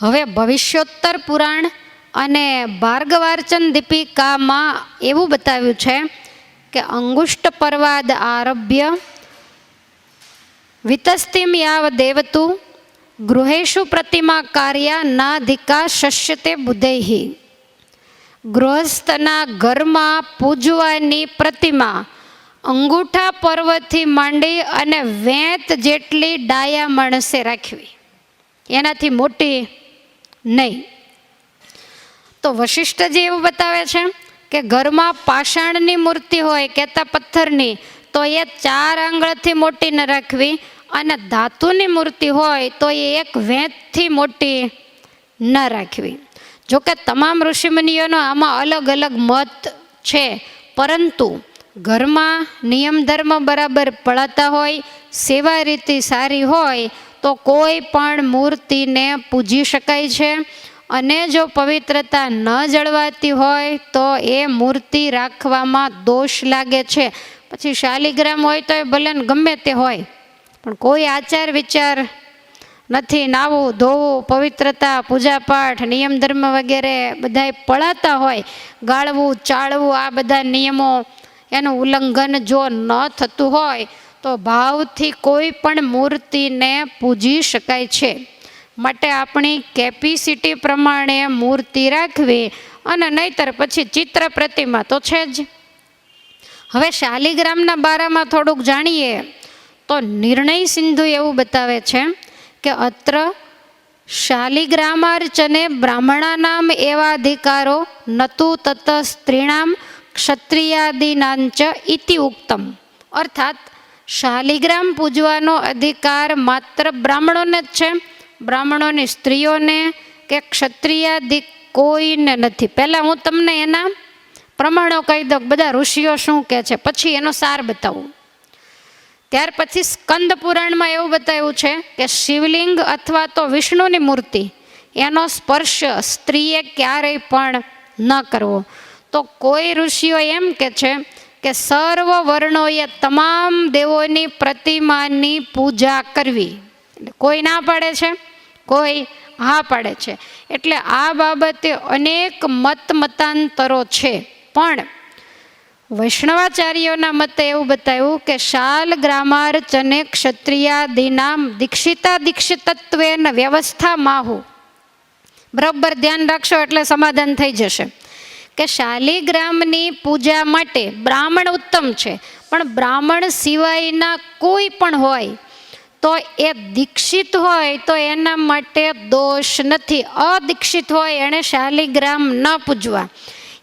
હવે ભવિષ્યોત્તર પુરાણ અને ભાર્ગવાર્ચન દીપિકામાં એવું બતાવ્યું છે કે અંગુષ્ટ પર્વાદ આરભ્ય, વિતસ્તિમ યાવ દેવતુ ગૃહેશુ પ્રતિમા કાર્યા નાધિકા શસ્યતે બુધૈહી. ગૃહસ્થના ઘરમાં પૂજવાની પ્રતિમા અંગૂઠા પર્વથી માંડી અને વેંત જેટલી ડાયા માણસે રાખવી. એનાથી મોટી નહીં. તો વશિષ્ઠજી એવું બતાવે છે કે ઘરમાં પાષાણની મૂર્તિ હોય, કેતા પથ્થરની, તો એ ચાર આંગળથી મોટી ન રાખવી અને ધાતુની મૂર્તિ હોય, તો એ એક વેંતથી મોટી ન રાખવી. જોકે તમામ ઋષિમુનિઓનો આમાં અલગ અલગ મત છે, પરંતુ ઘરમાં નિયમ ધર્મ બરાબર પળાતા હોય, સેવા રીતિ સારી હોય તો કોઈ પણ મૂર્તિને પૂજી શકાય છે? અને જો પવિત્રતા ન જળવાતી હોય, તો એ મૂર્તિ રાખવામાં દોષ લાગે છે. પછી શાલિગ્રામ હોય તો એ ભલે ગમે તે હોય, પણ કોઈ આચાર વિચાર નથી. નાવું, ધોવું, પવિત્રતા, પૂજાપાઠ, નિયમ ધર્મ વગેરે બધાય પળાતા હોય. ગાળવું, ચાળવું, આ બધા નિયમો, એનું ઉલ્લંઘન જો ન થતું હોય તો ભાવથી કોઈ પણ મૂર્તિને પૂજી શકાય છે. માટે આપણી કેપેસિટી પ્રમાણે મૂર્તિ રાખવી અને નહીતર પછી ચિત્ર પ્રતિમા તો છે જ. હવે શાલિગ્રામના બારામાં થોડુંક જાણીએ તો નિર્ણય સિંધુ એવું બતાવે છે કે અત્ર શાલિગ્રામાર્ચને બ્રાહ્મણાનામ એવા અધિકારો નતુ તત સ્ત્રીણામ ક્ષત્રિયાદિનાંચ ઇતિ ઉક્તમ. અર્થાત શાલિગ્રામ પૂજવાનો અધિકાર માત્ર બ્રાહ્મણોને જ છે. બ્રાહ્મણોની સ્ત્રીઓને કે ક્ષત્રિયાદિ કોઈને નથી. પહેલાં હું તમને એના પ્રમાણો કહી દઉં બધા ઋષિઓ શું કહે છે? પછી એનો સાર બતાવું. ત્યાર પછી સ્કંદ પુરાણમાં એવું બતાવ્યું છે કે શિવલિંગ અથવા તો વિષ્ણુની મૂર્તિ, એનો સ્પર્શ સ્ત્રીએ ક્યારેય પણ ન કરવો. તો કોઈ ઋષિઓ એમ કે છે કે સર્વ વર્ણોએ તમામ દેવોની પ્રતિમાની પૂજા કરવી. કોઈ ના પાડે છે? કોઈ હા પાડે છે. એટલે આ બાબતે અનેક મત મતાંતરો છે. પણ વૈષ્ણવાચાર્યોના મતે એવું બતાવ્યું કે શાલ ગ્રામાર્ચને ક્ષત્રિયાદિનામ દીક્ષિતા, દીક્ષિતત્વેન વ્યવસ્થા માહુ. બરાબર, ધ્યાન રાખશો એટલે સમાધાન થઈ જશે. કે શાલિગ્રામની પૂજા માટે બ્રાહ્મણ ઉત્તમ છે. પણ બ્રાહ્મણ સિવાયના કોઈ પણ હોય, તો એ દીક્ષિત હોય, તો એના માટે દોષ નથી. અદીક્ષિત હોય, એણે શાલિગ્રામ ન પૂજવા.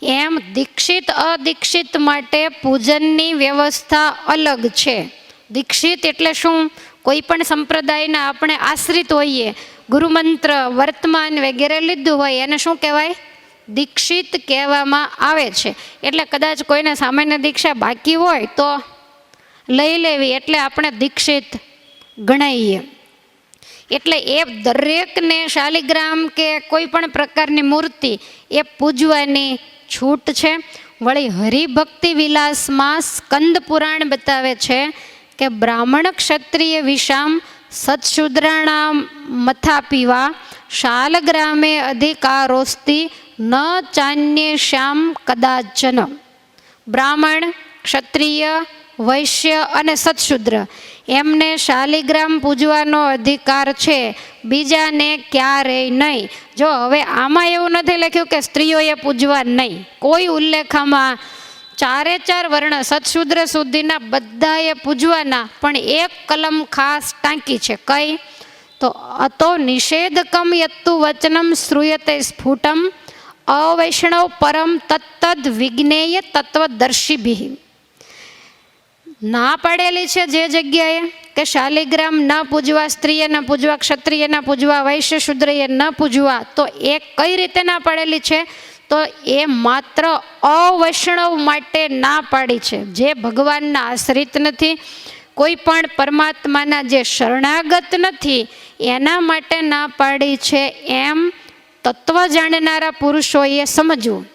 એમ દીક્ષિત, અદીક્ષિત માટે પૂજનની વ્યવસ્થા અલગ છે. દીક્ષિત એટલે શું? કોઈ પણ સંપ્રદાયના આપણે આશ્રિત હોઈએ, ગુરુમંત્ર, વર્તમાન વગેરે લીધું હોય, એને શું કહેવાય? દીક્ષિત કહેવામાં આવે છે. એટલે કદાચ કોઈને સામાન્ય દીક્ષા બાકી હોય તો લઈ લેવી એટલે આપણે દીક્ષિત ગણાઈએ. એટલે એ દરેકને શાલિગ્રામ કે કોઈ પણ પ્રકારની મૂર્તિ એ પૂજવાની છૂટ છે. વળી હરિભક્તિ વિલાસમાં સ્કંદ પુરાણ બતાવે છે કે બ્રાહ્મણ ક્ષત્રિય વિષામ સત્શુદ્રાણા મથા પીવા શાલગ્રામે અધિકારોસ્તી ન ચાન્ય શ્યામ કદાચન બ્રાહ્મણ ક્ષત્રિય વૈશ્ય અને સત્શુદ્ર। એમને શાલિગ્રામ પૂજવાનો અધિકાર છે, બીજાને ક્યારેય નહીં। જો હવે આમાં એવું નથી લખ્યું કે સ્ત્રીઓએ પૂજવા નહીં, કોઈ ઉલ્લેખમાં ચારે ચાર વર્ણ સત્શુદ્ર સુધીના બધાએ પૂજવાના, પણ એક કલમ ખાસ ટાંકી છે, કઈ? તો અતો નિષેધકમ યત્તુ વચનમ શ્રૂયતે સ્ફુટમ અવૈષ્ણવ પરમ તત્તદ વિજ્ઞેય તત્વદર્શીભિ ના પાડેલી છે જે જગ્યાએ કે શાલિગ્રામ ન પૂજવા સ્ત્રીએ ન પૂજવા ક્ષત્રિય ન પૂજવા વૈશ્ય શુદ્રએ ન પૂજવા તો એ કઈ રીતે ના પાડેલી છે તો એ માત્ર અવૈષ્ણવ માટે ના પાડી છે જે ભગવાનના આશ્રિત નથી કોઈ પણ પરમાત્માના જે શરણાગત નથી એના માટે ના પાડી છે એમ તત્વ જાણનારા પુરુષોએ સમજવું.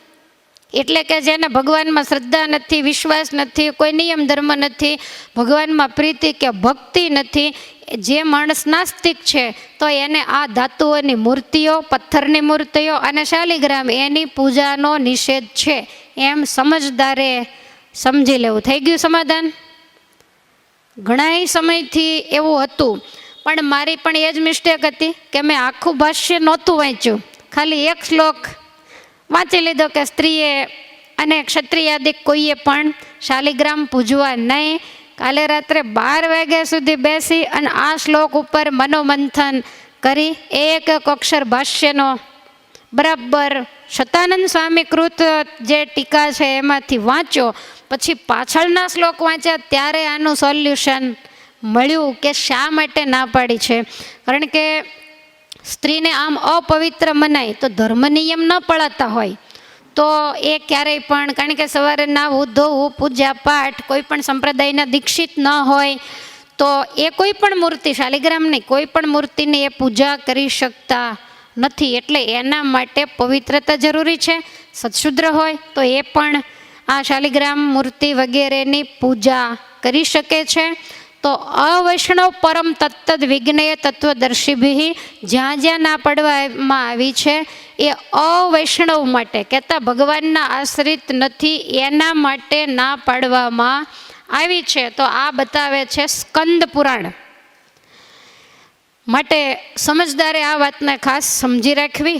એટલે કે જેને ભગવાનમાં શ્રદ્ધા નથી, વિશ્વાસ નથી, કોઈ નિયમ ધર્મ નથી, ભગવાનમાં પ્રીતિ કે ભક્તિ નથી, જે માણસ નાસ્તિક છે, તો એને આ ધાતુઓની મૂર્તિઓ, પથ્થરની મૂર્તિઓ અને શાલિગ્રામ એની પૂજાનો નિષેધ છે. એમ સમજદારે સમજી લેવું. થઈ ગયું સમાધાન? ઘણાય સમયથી એવું હતું. પણ મારી પણ એ જ મિસ્ટેક હતી કે મેં આખું ભાષ્ય નહોતું વાંચ્યું. ખાલી એક શ્લોક વાંચી લીધો કે સ્ત્રીએ અને ક્ષત્રિયાદિક કોઈએ પણ શાલિગ્રામ પૂજવા નહીં. કાલે રાત્રે બાર વાગ્યા સુધી બેસી અને આ શ્લોક ઉપર મનોમંથન કરી એક અક્ષર ભાષ્યનો. બરાબર, શતાનંદ સ્વામી કૃત જે ટીકા છે એમાંથી વાંચો પછી પાછળના શ્લોક વાંચ્યા ત્યારે આનું સોલ્યુશન મળ્યું કે શા માટે ના પાડી છે. કારણ કે સ્ત્રીને આમ અપવિત્ર મનાય તો ધર્મ નિયમ ન પળાતા હોય. તો એ ક્યારેય પણ, કારણ કે સવારે નાવું ધોવું, પૂજા, પાઠ, કોઈ પણ સંપ્રદાયના દીક્ષિત ન હોય, તો એ કોઈ પણ મૂર્તિ શાલિગ્રામની કોઈ પણ મૂર્તિની એ પૂજા કરી શકતા નથી. એટલે એના માટે પવિત્રતા જરૂરી છે. સત્શુદ્ર હોય તો એ પણ આ શાલિગ્રામ મૂર્તિ વગેરેની પૂજા કરી શકે છે. તો અવૈષ્ણવ પરમ તત્તદ વિજ્ઞેય તત્વદર્શીભી જ્યાં જ્યાં ના પડવામાં આવી છે, એ અવૈષ્ણવ માટે કહેતા ભગવાનના આશ્રિત નથી, એના માટે ના પાડવામાં આવી છે. તો આ બતાવે છે સ્કંદ પુરાણ. માટે સમજદારે આ વાતને ખાસ સમજી રાખવી.